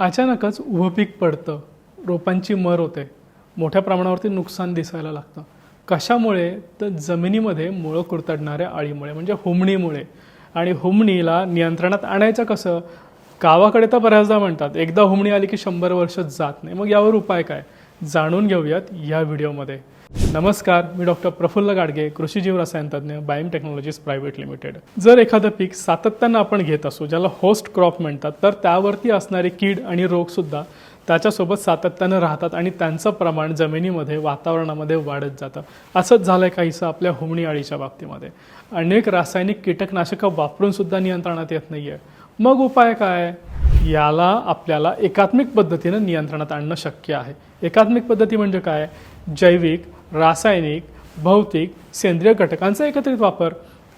अचानकच उभं पीक पडतं. रोपांची मर होते. मोठ्या प्रमाणावरती नुकसान दिसायला लागतं. कशामुळे? तर जमिनीमध्ये मुळं कुरतडणाऱ्या अळीमुळे म्हणजे हुमणीमुळे. आणि हुमणीला नियंत्रणात आणायचं कसं? गावाकडे तर बऱ्याचदा म्हणतात एकदा हुमणी आली की शंभर वर्ष जात नाही. मग यावर उपाय काय? जाणून घेऊयात या व्हिडिओमध्ये. नमस्कार मी डॉक्टर प्रफुल्ल गाडगे कृषी जीव रसायन बायम टेक्नॉलॉजीज प्रायव्हेट लिमिटेड. जर एखादं पीक सातत्यानं आपण घेत असू ज्याला होस्ट क्रॉप म्हणतात तर त्यावरती असणारे कीड आणि रोगसुद्धा त्याच्यासोबत सातत्यानं राहतात आणि त्यांचं प्रमाण जमिनीमध्ये वातावरणामध्ये वाढत जातं. असंच झालंय काहीसं आपल्या होमणी अळीच्या बाबतीमध्ये? अनेक रासायनिक कीटकनाशकं वापरून सुद्धा नियंत्रणात येत नाही आहे मग उपाय काय? याला आपल्याला एकात्मिक पद्धतीनं नियंत्रणात आणणं शक्य आहे. एकात्मिक पद्धती म्हणजे काय? जैविक रासायनिक भौतिक सेंद्रिय घटकांचा एकत्रित वापर.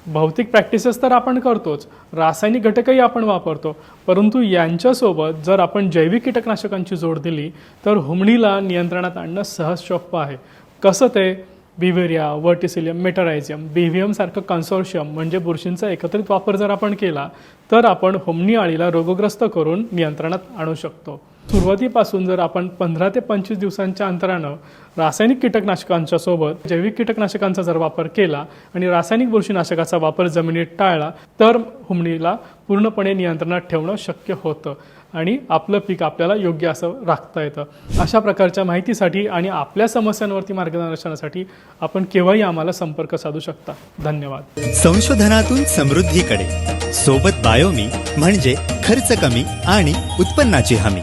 भौतिक प्रॅक्टिसेस तर आपण करतोच. रासायनिक घटकही आपण वापरतो. परंतु यांच्यासोबत जर आपण जैविक कीटकनाशकांची जोड दिली तर हुमणीला नियंत्रणात आणणं सहज सोपं आहे. कसं ते? बिव्हेरिया वर्टिसिलियम मेटरायझियम बीव्हीएम सारखं कन्सोर्शियम म्हणजे बुरशींचा एकत्रित वापर जर आपण केला तर आपण होमनी अळीला रोगग्रस्त करून नियंत्रणात आणू शकतो. सुरुवातीपासून जर आपण पंधरा ते पंचवीस दिवसांच्या अंतरानं रासायनिक कीटकनाशकांच्या सोबत जैविक कीटकनाशकांचा जर वापर केला आणि रासायनिक बुरशीनाशकाचा वापर जमिनीत टाळला तर हुमणीला पूर्णपणे नियंत्रणात ठेवणं शक्य होतं आणि आपलं पीक आपल्याला योग्य असं राखता येतं. अशा प्रकारच्या माहितीसाठी आणि आपल्या समस्यांवरती मार्गदर्शनासाठी आपण केव्हाही आम्हाला संपर्क साधू शकता. धन्यवाद. संशोधनातून समृद्धीकडे. सोबत बायोमी म्हणजे खर्च कमी आणि उत्पन्नाची हमी.